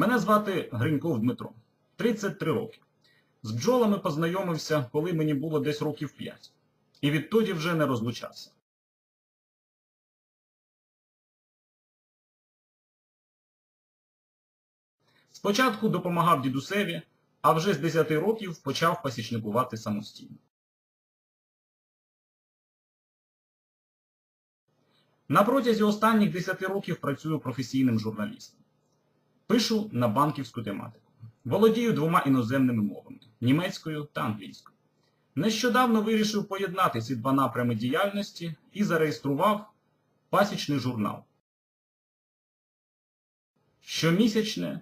Мене звати Гриньков Дмитро, 33 роки. З бджолами познайомився, коли мені було десь років 5. І відтоді вже не розлучався. Спочатку допомагав дідусеві, а вже з 10 років почав пасічникувати самостійно. На протязі останніх 10 років працюю професійним журналістом. Пишу на банківську тематику. Володію двома іноземними мовами німецькою та англійською. Нещодавно вирішив поєднати ці два напрями діяльності і зареєстрував пасічний журнал. Щомісячне,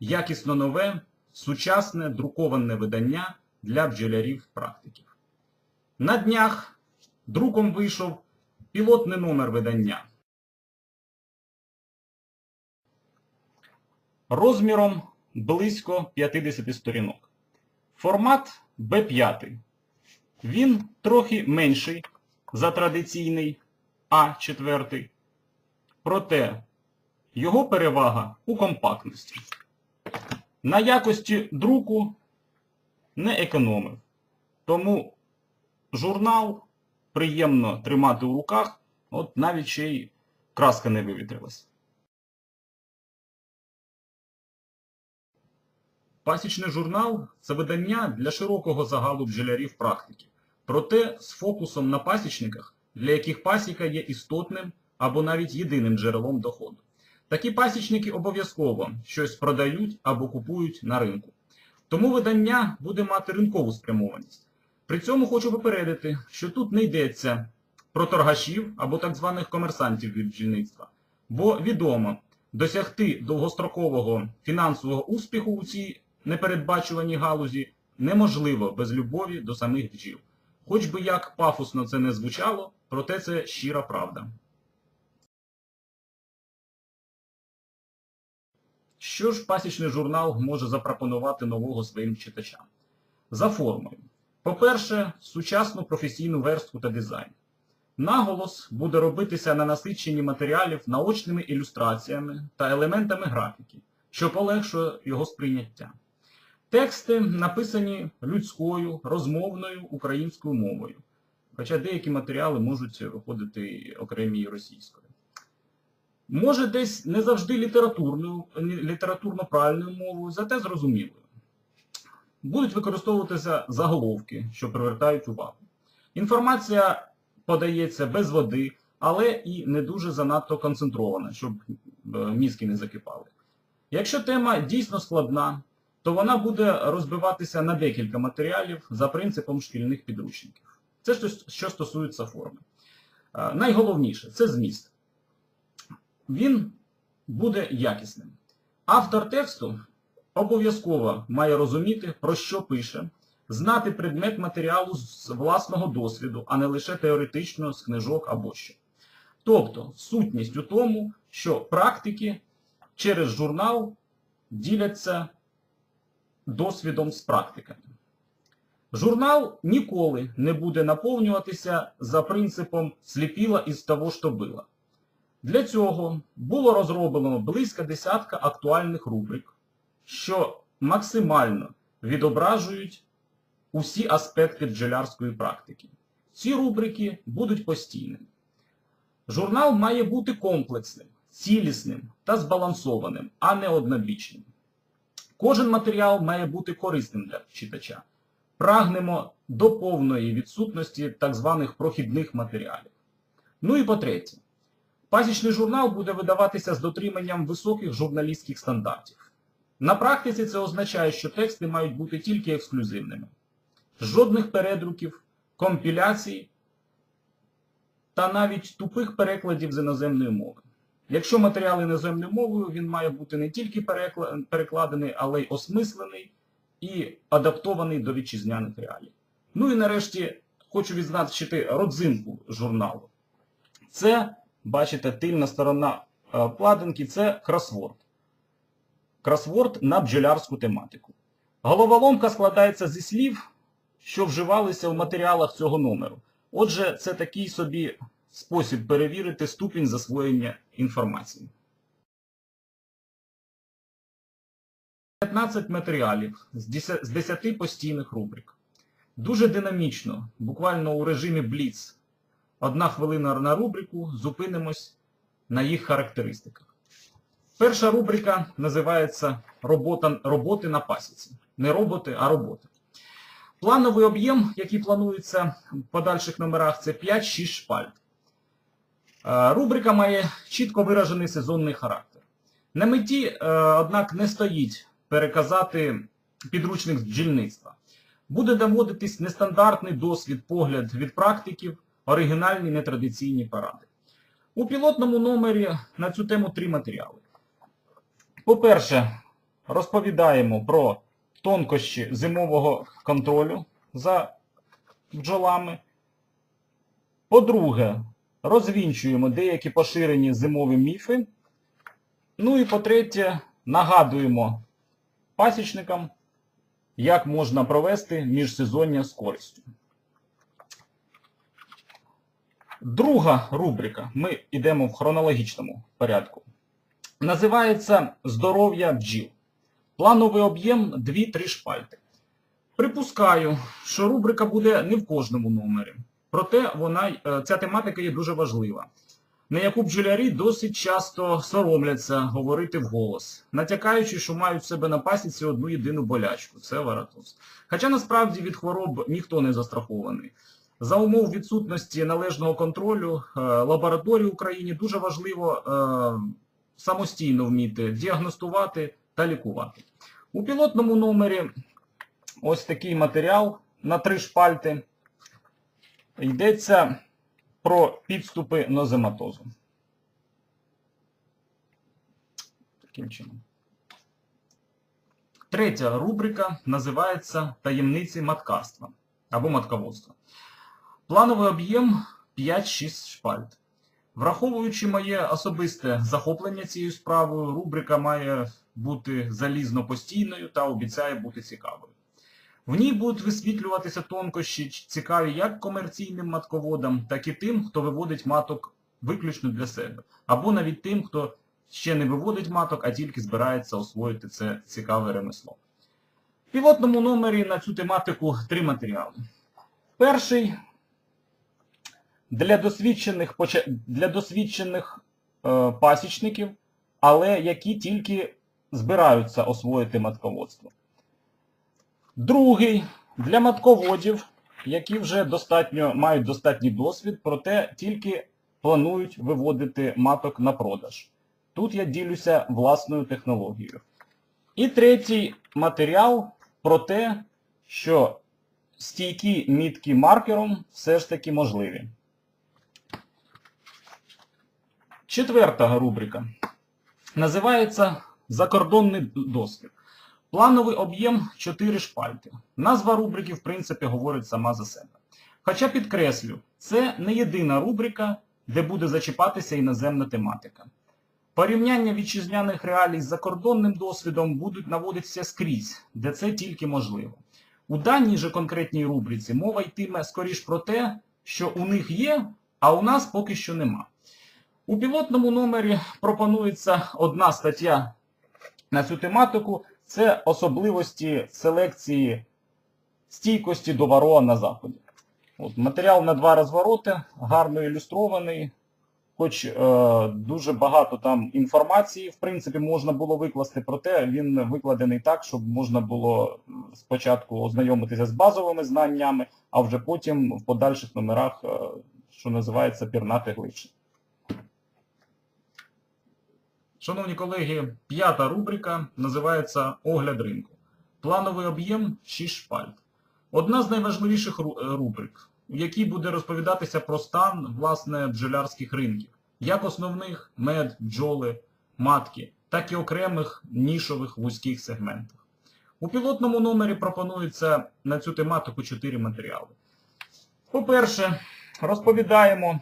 якісно нове, сучасне друковане видання для бджолярів-практиків. На днях друком вийшов пілотний номер видання. Розміром близько 50 сторінок. Формат B5. Він трохи менший за традиційний А4. Проте його перевага у компактності. На якості друку не економив. Тому журнал приємно тримати у руках, от навіть ще й краска не вивітрилась. Пасічний журнал це видання для широкого загалу бджолярів практики, проте з фокусом на пасічниках, для яких пасіка є істотним або навіть єдиним джерелом доходу. Такі пасічники обов'язково щось продають або купують на ринку. Тому видання буде мати ринкову спрямованість. При цьому хочу попередити, що тут не йдеться про торгашів або так званих комерсантів від бджільництва, бо відомо, досягти довгострокового фінансового успіху у цій непередбачуваній галузі неможливо без любові до самих бджіл. Хоч би як пафосно це не звучало, проте це щира правда. Що ж пасічний журнал може запропонувати нового своїм читачам? За формою. По-перше, сучасну професійну верстку та дизайн. Наголос буде робитися на насиченні матеріалів наочними ілюстраціями та елементами графіки, що полегшує його сприйняття. Тексти написані людською, розмовною українською мовою, хоча деякі матеріали можуть виходити окремі російською. Може, десь не завжди літературною, літературно правильною мовою, зате зрозумілою. Будуть використовуватися заголовки, що привертають увагу. Інформація подається без води, але і не дуже занадто концентрована, щоб мізки не закипали. Якщо тема дійсно складна, то вона буде розбиватися на декілька матеріалів за принципом шкільних підручників. Це що стосується форми. Найголовніше це зміст. Він буде якісним. Автор тексту обов'язково має розуміти, про що пише, знати предмет матеріалу з власного досвіду, а не лише теоретично з книжок або що. Тобто, сутність у тому, що практики через журнал діляться досвідом з практиками. Журнал ніколи не буде наповнюватися за принципом сліпіла із того, що було. Для цього було розроблено близько десятка актуальних рубрик, що максимально відображують усі аспекти бджолярської практики. Ці рубрики будуть постійними. Журнал має бути комплексним, цілісним та збалансованим, а не однобічним. Кожен матеріал має бути корисним для читача. Прагнемо до повної відсутності так званих прохідних матеріалів. Ну і по-третє, пасічний журнал буде видаватися з дотриманням високих журналістських стандартів. На практиці це означає, що тексти мають бути тільки ексклюзивними. Жодних передруків, компіляцій та навіть тупих перекладів з іноземної мови. Якщо матеріал іноземною мовою, він має бути не тільки перекладений, але й осмислений і адаптований до вітчизняних реалій. Ну і нарешті хочу відзначити родзинку журналу. Це, бачите, тильна сторона вкладинки це кросворд. Кросворд на бджолярську тематику. Головоломка складається зі слів, що вживалися в матеріалах цього номеру. Отже, це такий собі спосіб перевірити ступінь засвоєння інформації. 15 матеріалів з 10 постійних рубрик. Дуже динамічно, буквально у режимі Blitz. Одна хвилина на рубрику, зупинимось на їх характеристиках. Перша рубрика називається робота, роботи на пасіці. Не роботи, а роботи. Плановий об'єм, який планується в подальших номерах, це 5-6 шпальт. Е, Рубрика має чітко виражений сезонний характер. На меті, е, однак, не стоїть переказати підручник з бджільництва. Буде доводитись нестандартний досвід, погляд від практиків, оригінальні нетрадиційні поради. У пілотному номері на цю тему три матеріали. По-перше, розповідаємо про тонкощі зимового контролю за бджолами. По-друге, розвінчуємо деякі поширені зимові міфи. Ну і по-третє, нагадуємо пасічникам, як можна провести міжсезоння з користю. Друга рубрика, ми йдемо в хронологічному порядку, називається Здоров'я бджіл. Плановий об'єм 2-3 шпальти. Припускаю, що рубрика буде не в кожному номері. Проте вона, е, ця тематика є дуже важлива, на яку бджолярі досить часто соромляться говорити вголос, натякаючи, що мають в себе на пасіці одну єдину болячку це варатоз. Хоча насправді від хвороб ніхто не застрахований. За умов відсутності належного контролю е, лабораторії в Україні дуже важливо е, самостійно вміти діагностувати та лікувати. У пілотному номері ось такий матеріал на три шпальти. Йдеться про підступи нозематозу. Таким чином. Третя рубрика називається Таємниці маткарства або матководства. Плановий об'єм 5-6 шпальт. Враховуючи моє особисте захоплення цією справою, рубрика має бути залізно постійною та обіцяє бути цікавою. В ній будуть висвітлюватися тонкощі, цікаві як комерційним матководам, так і тим, хто виводить маток виключно для себе, або навіть тим, хто ще не виводить маток, а тільки збирається освоїти це цікаве ремесло. В пілотному номері на цю тематику три матеріали. Перший для досвідчених, для досвідчених е, пасічників, але які тільки збираються освоїти матководство. Другий для матководів, які вже достатньо, мають достатній досвід, проте тільки планують виводити маток на продаж. Тут я ділюся власною технологією. І третій матеріал про те, що стійкі мітки маркером все ж таки можливі. Четверта рубрика називається Закордонний досвід. Плановий об'єм 4 шпальти. Назва рубрики, в принципі, говорить сама за себе. Хоча підкреслю, це не єдина рубрика, де буде зачіпатися іноземна тематика. Порівняння вітчизняних реалій з закордонним досвідом будуть наводитися скрізь, де це тільки можливо. У даній же конкретній рубриці мова йтиме скоріш про те, що у них є, а у нас поки що нема. У пілотному номері пропонується одна стаття на цю тематику це особливості селекції стійкості до вароа на заході. От, Матеріал на два розвороти, гарно ілюстрований, хоч е, дуже багато там інформації, в принципі, можна було викласти, проте він викладений так, щоб можна було спочатку ознайомитися з базовими знаннями, а вже потім в подальших номерах, е, що називається, пірнати глибше. Шановні колеги, п'ята рубрика називається Огляд ринку. Плановий об'єм 6 шпальт. Одна з найважливіших е, рубрик, у якій буде розповідатися про стан власне бджолярських ринків, як основних мед, бджоли, матки, так і окремих нішових вузьких сегментах. У пілотному номері пропонується на цю тематику 4 матеріали. По-перше, розповідаємо,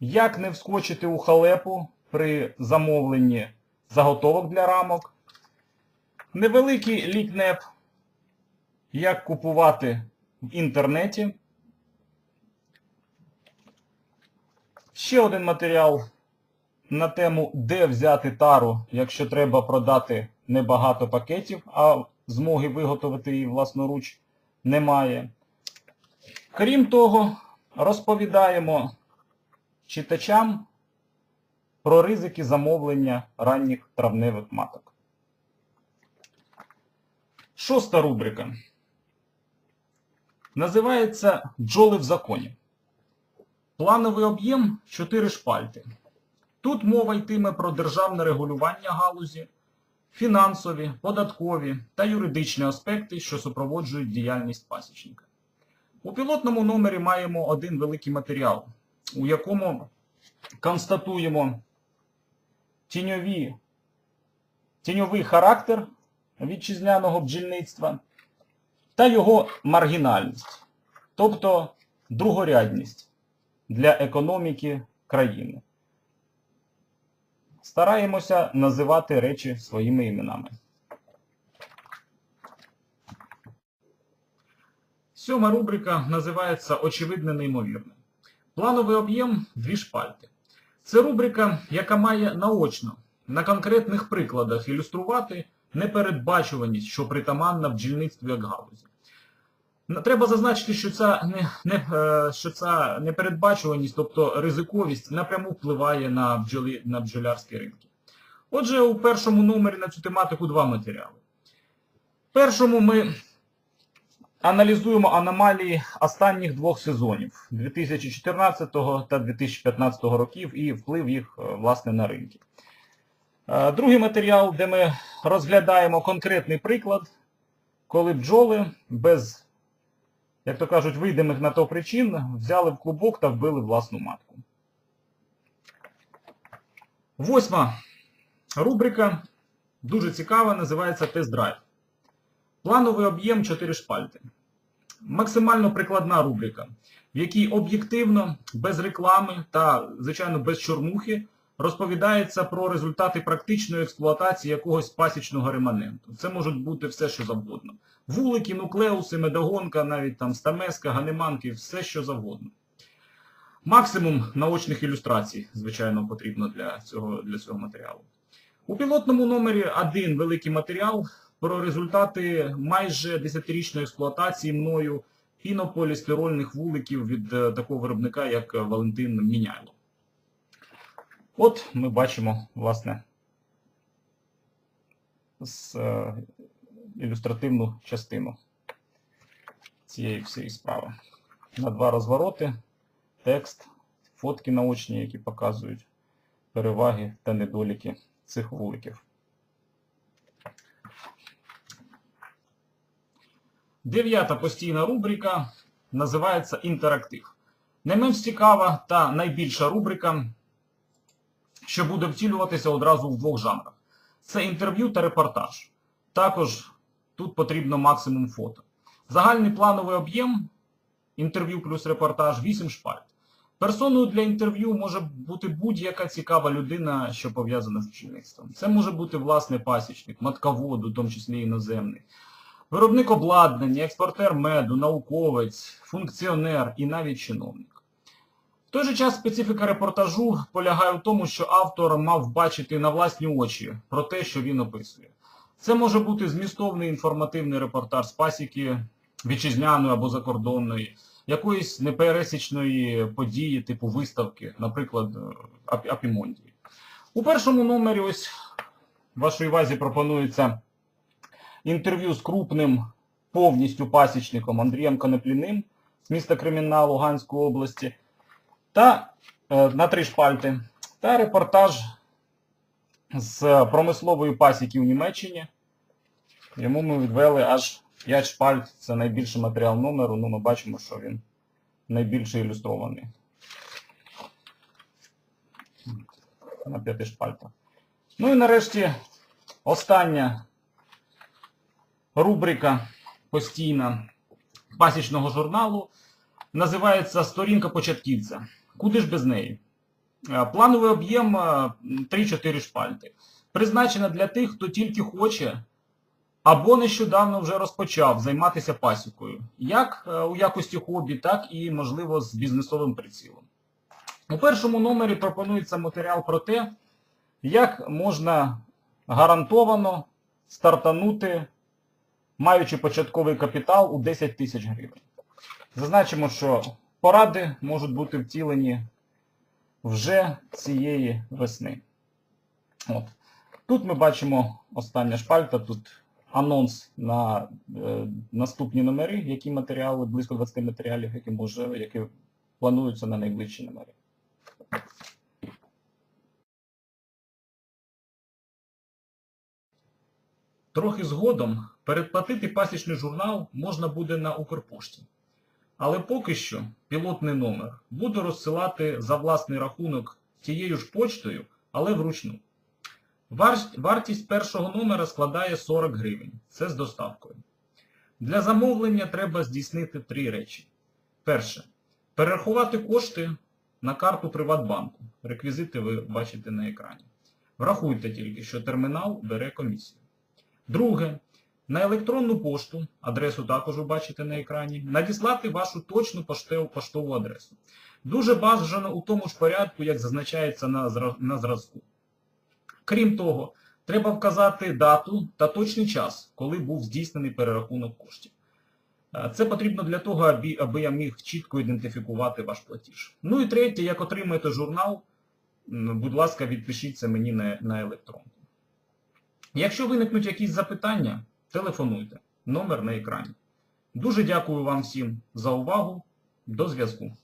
як не вскочити у халепу при замовленні заготовок для рамок. Невеликий лікнеп, як купувати в інтернеті. Ще один матеріал на тему, де взяти тару, якщо треба продати небагато пакетів, а змоги виготовити її власноруч немає. Крім того, розповідаємо читачам про ризики замовлення ранніх травневих маток. Шоста рубрика. Називається Бджоли в законі. Плановий об'єм 4 шпальти. Тут мова йтиме про державне регулювання галузі, фінансові, податкові та юридичні аспекти, що супроводжують діяльність пасічника. У пілотному номері маємо один великий матеріал, у якому констатуємо тіньові, тіньовий характер вітчизняного бджільництва та його маргінальність, тобто другорядність для економіки країни. Стараємося називати речі своїми іменами. Сьома рубрика називається Очевидне неймовірне. Плановий об'єм дві шпальти. Це рубрика, яка має наочно, на конкретних прикладах ілюструвати непередбачуваність, що притаманна бджільництву як галузі. Треба зазначити, що ця, не, не, е, що ця непередбачуваність, тобто ризиковість, напряму впливає на, бджоли, на бджолярські ринки. Отже, у першому номері на цю тематику два матеріали. В першому ми аналізуємо аномалії останніх двох сезонів 2014 та 2015 років і вплив їх е, власне на ринки. Е, Другий матеріал, де ми розглядаємо конкретний приклад, коли бджоли без, як то кажуть, видимих на то причин взяли в клубок та вбили власну матку. Восьма рубрика дуже цікава, називається тест-драйв. Плановий об'єм 4 шпальти. Максимально прикладна рубрика, в якій об'єктивно, без реклами та, звичайно, без чорнухи розповідається про результати практичної експлуатації якогось пасічного реманенту. Це можуть бути все, що завгодно. Вулики, нуклеуси, медогонка, навіть там стамеска, ганеманки, все, що завгодно. Максимум наочних ілюстрацій, звичайно, потрібно для цього, для цього матеріалу. У пілотному номері один великий матеріал про результати майже 10-річної експлуатації мною пінополістирольних вуликів від е, такого виробника, як е, Валентин Міняйло. От ми бачимо, власне, з, е, ілюстративну частину цієї всієї справи. На два розвороти, текст, фотки наочні, які показують переваги та недоліки цих вуликів. Дев'ята постійна рубрика називається Інтерактив. Не менш цікава та найбільша рубрика, що буде втілюватися одразу в двох жанрах. Це інтерв'ю та репортаж. Також тут потрібно максимум фото. Загальний плановий об'єм інтерв'ю плюс репортаж 8 шпальт. Персоною для інтерв'ю може бути будь-яка цікава людина, що пов'язана з бджільництвом. Це може бути власне пасічник, матковод, у тому числі іноземний, виробник обладнання, експортер меду, науковець, функціонер і навіть чиновник. В той же час специфіка репортажу полягає в тому, що автор мав бачити на власні очі про те, що він описує. Це може бути змістовний інформативний репортаж з пасіки вітчизняної або закордонної, якоїсь непересічної події, типу виставки, наприклад, Апімондії. У першому номері ось вашій увазі пропонується інтерв'ю з крупним повністю пасічником Андрієм Конепліним з міста Кремінна Луганської області та е, на три шпальти, та репортаж з промислової пасіки у Німеччині. Йому ми відвели аж 5 шпальт, це найбільший матеріал номеру, ну ми бачимо, що він найбільше ілюстрований. На п'яти шпальтах. Ну і нарешті остання рубрика постійна пасічного журналу називається Сторінка початківця. Куди ж без неї? Е, Плановий об'єм е, 3-4 шпальти. Призначена для тих, хто тільки хоче або нещодавно вже розпочав займатися пасікою, як е, у якості хобі, так і, можливо, з бізнесовим прицілом. У першому номері пропонується матеріал про те, як можна гарантовано стартанути, маючи початковий капітал у 10 тисяч гривень. Зазначимо, що поради можуть бути втілені вже цієї весни. От. Тут ми бачимо остання шпальта, тут анонс на е, наступні номери, які матеріали, близько 20 матеріалів, які, може, які плануються на найближчі номери. Трохи згодом передплатити пасічний журнал можна буде на Укрпошті. Але поки що пілотний номер буду розсилати за власний рахунок тією ж почтою, але вручну. Вартість першого номера складає 40 гривень. Це з доставкою. Для замовлення треба здійснити три речі. Перше. Перерахувати кошти на карту Приватбанку. Реквізити ви бачите на екрані. Врахуйте тільки, що термінал бере комісію. Друге. На електронну пошту, адресу також ви бачите на екрані, надіслати вашу точну поштову, адресу. Дуже бажано у тому ж порядку, як зазначається на, зразку. Крім того, треба вказати дату та точний час, коли був здійснений перерахунок коштів. Е, Це потрібно для того, аби, аби я міг чітко ідентифікувати ваш платіж. Ну і третє, як отримаєте журнал, будь ласка, відпишіться мені на, на електронку. Якщо виникнуть якісь запитання, телефонуйте. Номер на екрані. Дуже дякую вам всім за увагу. До зв'язку.